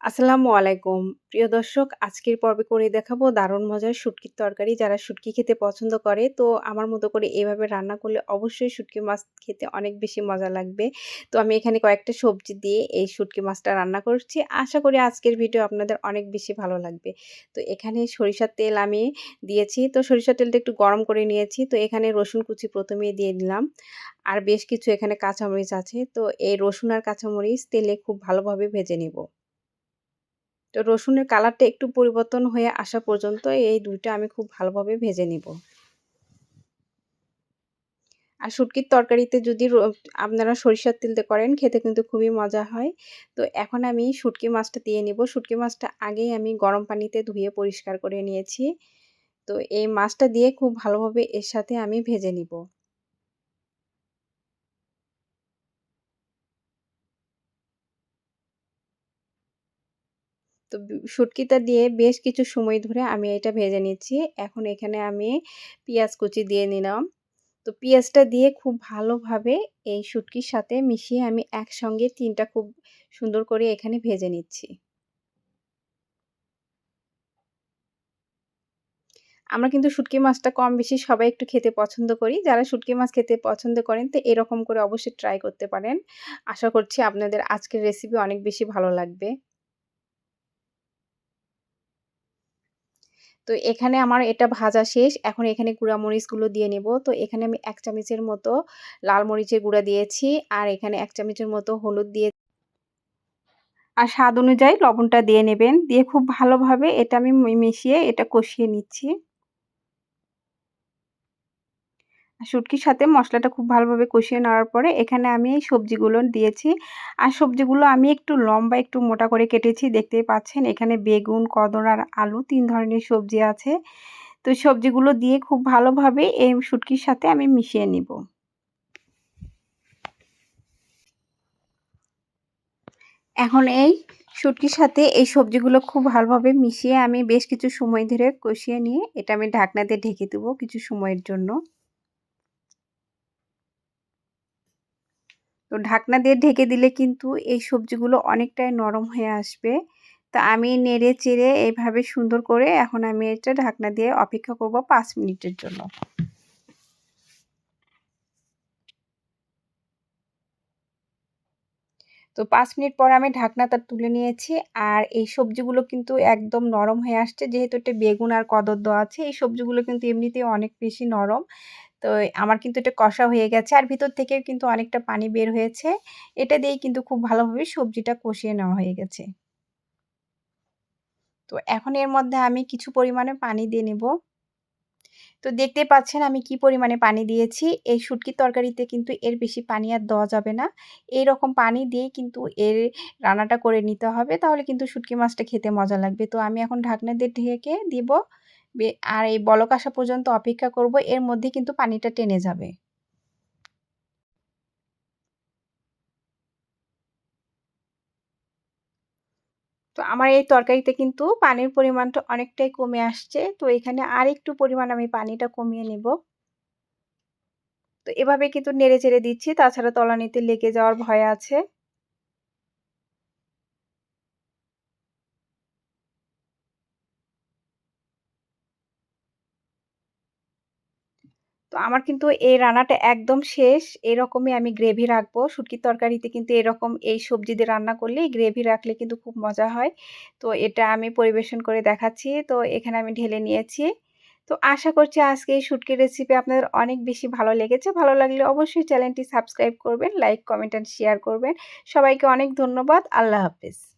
আসসালামু আলাইকুম। প্রিয় দর্শক, আজকের পর্বে করে দেখাবো দারুণ মজার শুটকির তরকারি। যারা শুটকি খেতে পছন্দ করে তো আমার মতো করে এভাবে রান্না করলে অবশ্যই শুটকি মাছ খেতে অনেক বেশি মজা লাগবে। তো আমি এখানে কয়েকটা সবজি দিয়ে এই শুটকি মাছটা রান্না করছি। আশা করি আজকের ভিডিও আপনাদের অনেক বেশি ভালো লাগবে। তো এখানে সরিষার তেল আমি দিয়েছি। তো সরিষার তেলটা একটু গরম করে নিয়েছি। তো এখানে রসুন কুচি প্রথমেই দিয়ে দিলাম। আর বেশ কিছু এখানে কাঁচামরিচ আছে। তো এই রসুন আর কাঁচামরিচ তেলে খুব ভালোভাবে ভেজে নিব। তো রসুনের কালারটা একটু পরিবর্তন হয়ে আসা পর্যন্ত এই দুইটা আমি খুব ভালোভাবে ভেজে নিব। আর শুটকির তরকারিতে যদি আপনারা সরিষার তেল দিয়ে করেন, খেতে কিন্তু খুবই মজা হয়। তো এখন আমি শুটকি মাছটা দিয়ে নিব। শুটকি মাছটা আগেই আমি গরম পানিতে ধুয়ে পরিষ্কার করে নিয়েছি। তো এই মাছটা দিয়ে খুব ভালোভাবে এর সাথে আমি ভেজে নিব। তো শুটকিটা দিয়ে বেশ কিছু সময় ধরে আমি এটা ভেজে নিচ্ছি। এখন এখানে আমি পেঁয়াজ কুচি দিয়ে নিলাম। তো পেঁয়াজটা দিয়ে খুব ভালোভাবে এই শুটকির সাথে মিশিয়ে আমি একসঙ্গে তিনটা খুব সুন্দর করে এখানে ভেজে নিচ্ছি। আমরা কিন্তু শুটকি মাছটা কম বেশি সবাই একটু খেতে পছন্দ করি। যারা শুটকি মাছ খেতে পছন্দ করেন, তো এরকম করে অবশ্যই ট্রাই করতে পারেন। আশা করছি আপনাদের আজকের রেসিপি অনেক বেশি ভালো লাগবে। তো এখানে আমার এটা ভাজা শেষ। এখন এখানে গুঁড়া মরিচগুলো দিয়ে নেব। তো এখানে আমি এক চামচের মতো লাল মরিচের গুঁড়া দিয়েছি আর এখানে এক চামচের মতো হলুদ দিয়ে আর স্বাদ অনুযায়ী লবণটা দিয়ে নেবেন। দিয়ে খুব ভালোভাবে এটা আমি মিশিয়ে এটা কষিয়ে নিচ্ছি। শুটকির সাথে মশলাটা খুব ভালোভাবে কষিয়ে নেওয়ার পরে এখানে আমি এই সবজিগুলো দিয়েছি। আর সবজিগুলো আমি একটু লম্বা, একটু মোটা করে কেটেছি, দেখতেই পাচ্ছেন। এখানে বেগুন, কদর আর আলু তিন ধরনের সবজি আছে। তো সবজিগুলো দিয়ে খুব ভালোভাবে এই শুটকির সাথে আমি মিশিয়ে নিব। এখন এই শুটকির সাথে এই সবজিগুলো খুব ভালোভাবে মিশিয়ে আমি বেশ কিছু সময় ধরে কষিয়ে নিয়ে এটা আমি ঢাকনাতে ঢেকে দেবো কিছু সময়ের জন্য। তো ঢাকনা দিয়ে ঢেকে দিলে কিন্তু এই সবজিগুলো অনেকটাই নরম হয়ে আসবে। তা আমি নেড়ে চেড়ে এইভাবে সুন্দর করে এখন আমি এটা ঢাকনা দিয়ে অপেক্ষা করব পাঁচ মিনিটের জন্য। তো পাঁচ মিনিট পর আমি ঢাকনাটা তুলে নিয়েছি আর এই সবজিগুলো কিন্তু একদম নরম হয়ে আসছে। যেহেতু এটা বেগুন আর কদর আছে, এই সবজিগুলো কিন্তু এমনিতেই অনেক বেশি নরম। তো আমার কিন্তু এটা কষা হয়ে গেছে। আর ভিতর থেকে কিন্তু অনেকটা পানি বের হয়েছে। এটা দিয়েই কিন্তু খুব ভালোভাবে সবজিটা কষিয়ে নেওয়া হয়ে গেছে। তো এখন এর মধ্যে আমি কিছু পরিমাণে পানি দিয়ে নেব। তো দেখতে পাচ্ছেন আমি কি পরিমাণে পানি দিয়েছি। এই শুটকির তরকারিতে কিন্তু এর বেশি পানি আর দেওয়া যাবে না। এই রকম পানি দিয়েই কিন্তু এর রান্নাটা করে নিতে হবে। তাহলে কিন্তু শুটকি মাছটা খেতে মজা লাগবে। তো আমি এখন ঢাকনা দিয়ে ঢেকে দিব। আর এই বলক আসা পর্যন্ত অপেক্ষা করব, এর মধ্যে কিন্তু পানিটা টেনে যাবে। তো আমার এই তরকারিতে কিন্তু পানির পরিমাণটা অনেকটাই কমে আসছে, তো এখানে আর একটু পরিমাণ আমি পানিটা কমিয়ে নেব। তো এভাবে কিন্তু নেড়ে চেড়ে দিচ্ছি, তাছাড়া তলানিতে লেগে যাওয়ার ভয় আছে। তো আমার কিন্তু এই রান্নাটা একদম শেষ। এরকমই আমি গ্রেভি রাখব। শুটকির তরকারিতে কিন্তু এরকম এই সবজি দিয়ে রান্না করলে গ্রেভি রাখলে কিন্তু খুব মজা হয়। তো এটা আমি পরিবেশন করে দেখাচ্ছি। তো এখানে আমি ঢেলে নিয়েছি। তো আশা করছি আজকে এই শুটকির রেসিপি আপনাদের অনেক বেশি ভালো লেগেছে। ভালো লাগলে অবশ্যই চ্যানেলটি সাবস্ক্রাইব করবেন লাইক কমেন্ট অ্যান্ড শেয়ার করবেন। সবাইকে অনেক ধন্যবাদ। আল্লাহ হাফিজ।